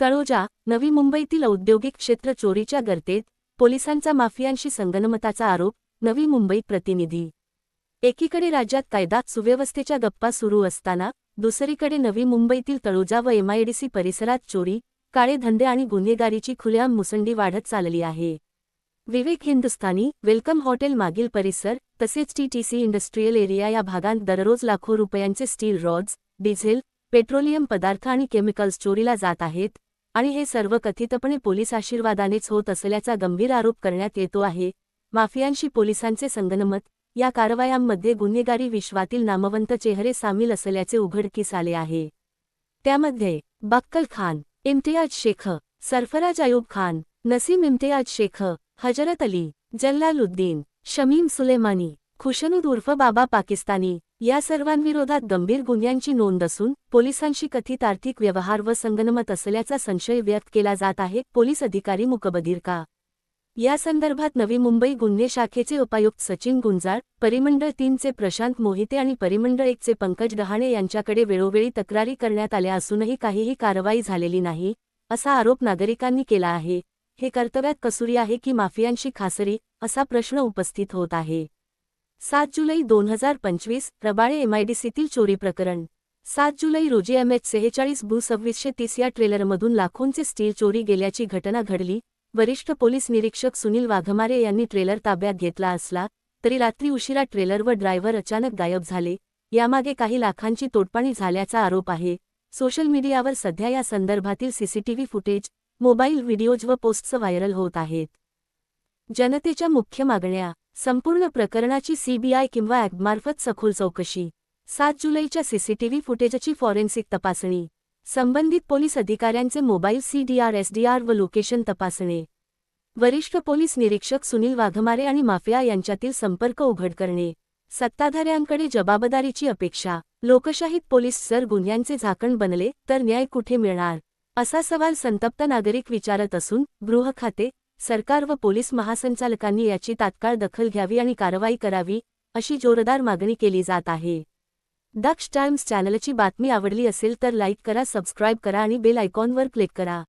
तळोजा नवी मुंबईतील औद्योगिक क्षेत्र चोरीच्या गर्तेत पोलिसांचा माफियांशी संगनमताचा आरोप नवी मुंबई प्रतिनिधी. एकीकडे राज्यात कायदा सुव्यवस्थेच्या गप्पा सुरू असताना दुसरीकडे नवी मुंबईतील तळोजा व एमआयडीसी परिसरात चोरी काळे धंदे आणि गुन्हेगारीची खुलेआम मुसंडी वाढत चालली आहे. विवेक हिंदुस्थानी वेलकम हॉटेल मागील परिसर तसेच टीटीसी इंडस्ट्रीयल एरिया या भागांत दररोज लाखो रुपयांचे स्टील रॉड्स डिझेल पेट्रोलियम पदार्थ आणि केमिकल्स चोरीला जात आहेत आणि हे सर्व कथितपणे पोलीस आशीर्वादानेच होत असल्याचा गंभीर आरोप करण्यात येतो आहे. माफियांशी पोलिसांचे संगनमत या कारवायांमध्ये गुन्हेगारी विश्वातील नामवंत चेहरे सामील असल्याचे उघडकीस आले आहे. त्यामध्ये बक्कल खान इम्तियाज शेख सरफराज अयूब खान नसीम इम्तियाज शेख हजरत अली जल्लालुद्दीन शमीम सुलेमानी खुशनूद उर्फ बाबा पाकिस्तानी या सर्वांविरोधात गंभीर गुन्ह्यांची नोंद असून पोलिसांशी कथित आर्थिक व्यवहार व संगनमत असल्याचा संशय व्यक्त केला जात आहे. पोलीस अधिकारी मुकबधीर का? या संदर्भात नवी मुंबई गुन्हे शाखेचे उपायुक्त सचिन गुंजाळ परिमंडळ तीनचे प्रशांत मोहिते आणि परिमंडळ एकचे पंकज डहाणे यांच्याकडे वेळोवेळी तक्रारी करण्यात आल्या असूनही काहीही कारवाई झालेली नाही असा आरोप नागरिकांनी केला आहे. हे कर्तव्यात कसुरी आहे की माफियांशी खासरी असा प्रश्न उपस्थित होत आहे. सात जुलै दोन हजार पंचवीस रबाळे एमआयडीसीतील चोरी प्रकरण. सात जुलै रोजी एम एच सेहेचाळीस बू सव्वीसशे तीस या ट्रेलरमधून लाखोंचे स्टील चोरी गेल्याची घटना घडली. वरिष्ठ पोलीस निरीक्षक सुनील वाघमारे यांनी ट्रेलर ताब्यात घेतला असला तरी रात्री उशिरा ट्रेलर व ड्रायव्हर अचानक गायब झाले. यामागे काही लाखांची तोडपाणी झाल्याचा आरोप आहे. सोशल मीडियावर सध्या या संदर्भातील सीसीटीव्ही फुटेज मोबाईल व्हिडिओज व पोस्ट्स व्हायरल होत आहेत. जनतेच्या मुख्य मागण्या संपूर्ण प्रकरणाची सीबीआय किंवा ॲक्टमार्फत सखोल चौकशी. सात जुलैच्या सीसीटीव्ही फुटेजची फॉरेन्सिक तपासणी. संबंधित पोलीस अधिकाऱ्यांचे मोबाईल सीडीआर एसडीआर व लोकेशन तपासणे. वरिष्ठ पोलीस निरीक्षक सुनील वाघमारे आणि माफिया यांच्यातील संपर्क उघड करणे. सत्ताधाऱ्यांकडे जबाबदारीची अपेक्षा. लोकशाहीत पोलीस जर गुन्ह्यांचे झाकण बनले तर न्याय कुठे मिळणार? असा सवाल संतप्त नागरिक विचारत असून गृह खाते सरकार व पोलीस महासंचालकांनी याची तात्काळ दखल घ्यावी आणि कारवाई करावी अशी जोरदार मागणी केली जात आहे. दक्ष टाइम्स चॅनलची बातमी आवडली असेल तर लाईक करा सबस्क्राईब करा आणि बेल आयकॉनवर क्लिक करा.